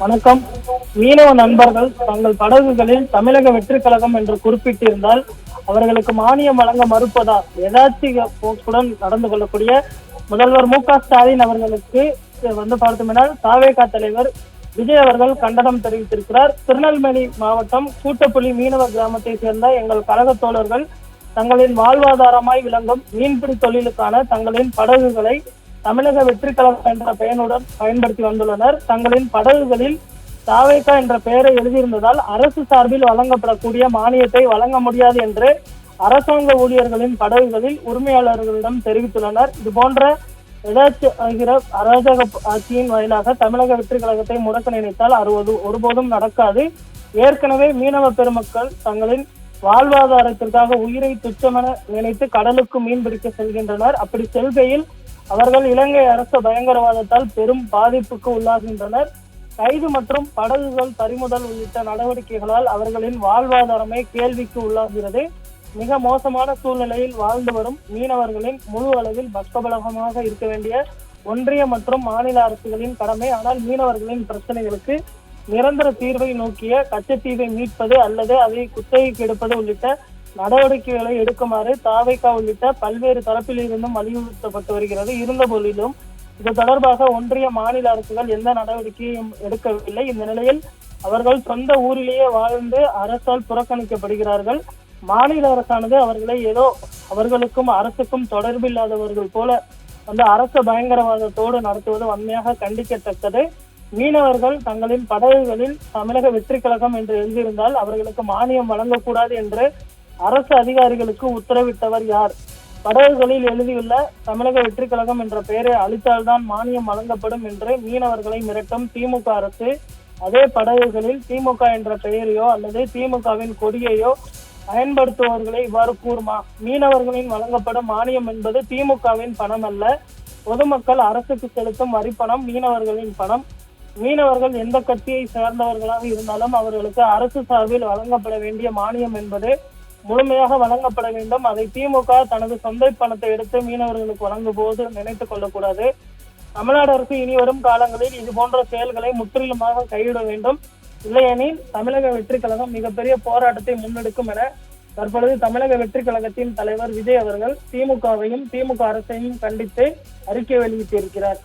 வணக்கம். மீனவ நண்பர்கள் தங்கள் படகுகளில் தமிழக வெற்றி கழகம் என்று குறிப்பிட்டிருந்தால் அவர்களுக்கு மானியம் வழங்க மறுப்பதா? எதாச்சிக போக்குடன் நடந்து கொள்ளக்கூடிய முதல்வர் மு க ஸ்டாலின் அவர்களுக்கு வந்து பார்த்தோம்னால் தாவேகா தலைவர் விஜய் அவர்கள் கண்டனம் தெரிவித்திருக்கிறார். திருநெல்வேலி மாவட்டம் கூட்டப்புலி மீனவ கிராமத்தை சேர்ந்த எங்கள் கழக தோழர்கள் தங்களின் வாழ்வாதாரமாய் விளங்கும் மீன்பிடி தொழிலுக்கான தங்களின் படகுகளை தமிழக வெற்றிக்கழகம் என்ற பெயனுடன் பயன்படுத்தி வந்துள்ளனர். தங்களின் படகுகளில் தாவேகா என்ற பெயரை எழுதியிருந்ததால் அரசு சார்பில் வழங்கப்படக்கூடிய மானியத்தை வழங்க முடியாது என்று அரசாங்க ஊழியர்களின் படகுகளில் உரிமையாளர்களிடம் தெரிவித்துள்ளனர். இது போன்ற அராஜக ஆட்சியின் வாயிலாக தமிழக வெற்றி கழகத்தை முடக்க நினைத்தால் அறுபது ஒருபோதும் நடக்காது. ஏற்கனவே மீனவ பெருமக்கள் தங்களின் வாழ்வாதாரத்திற்காக உயிரை துச்சமென நினைத்து கடலுக்கு மீன் பிடிக்க செல்கின்றனர். அப்படி செல்கையில் அவர்கள் இலங்கை அரசு பயங்கரவாதத்தால் பெரும் பாதிப்புக்கு உள்ளாகின்றனர். கைது மற்றும் படகுகள் பறிமுதல் உள்ளிட்ட நடவடிக்கைகளால் அவர்களின் வாழ்வாதாரமே கேள்விக்கு உள்ளாகிறது. மிக மோசமான சூழ்நிலையில் வாழ்ந்து வரும் மீனவர்களின் முழு அளவில் பக்கபலகமாக இருக்க வேண்டிய ஒன்றிய மற்றும் மாநில அரசுகளின் கடமை. ஆனால் மீனவர்களின் பிரச்சனைகளுக்கு நிரந்தர தீர்வை நோக்கிய கச்சத்தீவை மீட்பது அல்லது அதை குத்தகைக்கு எடுப்பது உள்ளிட்ட நடவடிக்கைகளை எடுக்குமாறு தாவைக்கா உள்ளிட்ட பல்வேறு தரப்பில் இருந்தும் வலியுறுத்தப்பட்டு வருகிறது. இருந்த போதிலும் இது தொடர்பாக ஒன்றிய மாநில அரசுகள் எந்த நடவடிக்கையும் எடுக்கவில்லை. இந்த நிலையில் அவர்கள் சொந்த ஊரிலேயே வாழ்ந்து அரசால் புறக்கணிக்கப்படுகிறார்கள். மாநில அரசானது அவர்களை ஏதோ அவர்களுக்கும் அரசுக்கும் தொடர்பில்லாதவர்கள் போல வந்து அரசு பயங்கரவாதத்தோடு நடத்துவது வன்மையாக கண்டிக்கத்தக்கது. மீனவர்கள் தங்களின் படகுகளில் தமிழக வெற்றி கழகம் என்று எழுதியிருந்தால் அவர்களுக்கு மானியம் வழங்கக்கூடாது என்று அரசு அதிகாரிகளுக்கு உத்தரவிட்டவர் யார்? படகுகளில் எழுதியுள்ள தமிழக வெற்றி கழகம் என்ற பெயரை அளித்தால்தான் மானியம் வழங்கப்படும் என்று மீனவர்களை மிரட்டும் திமுக அரசு. அதே படகுகளில் திமுக என்ற பெயரையோ அல்லது திமுகவின் கொடியையோ பயன்படுத்துபவர்களை இவ்வாறு கூறுமா? மீனவர்களின் வழங்கப்படும் மானியம் என்பது திமுகவின் பணம் அல்ல பொதுமக்கள் அரசுக்கு செலுத்தும் வரிப்பணம் மீனவர்களின் பணம். மீனவர்கள் எந்த கட்சியை சேர்ந்தவர்களாக இருந்தாலும் அவர்களுக்கு அரசு சார்பில் வழங்கப்பட வேண்டிய மானியம் என்பது முழுமையாக வழங்கப்பட வேண்டும். அதை திமுக தனது சொந்த பணத்தை எடுத்து மீனவர்களுக்கு வழங்கும் போது நினைத்துக் கொள்ளக்கூடாது. தமிழ்நாடு அரசு இனி வரும் காலங்களில் இது போன்ற செயல்களை முற்றிலுமாக கைவிட வேண்டும். இல்லையெனில் தமிழக வெற்றி கழகம் மிகப்பெரிய போராட்டத்தை முன்னெடுக்கும் என தற்பொழுது தமிழக வெற்றி கழகத்தின் தலைவர் விஜய் அவர்கள் திமுகவையும் திமுக அரசையும் கண்டித்து அறிக்கை வெளியிட்டிருக்கிறார்.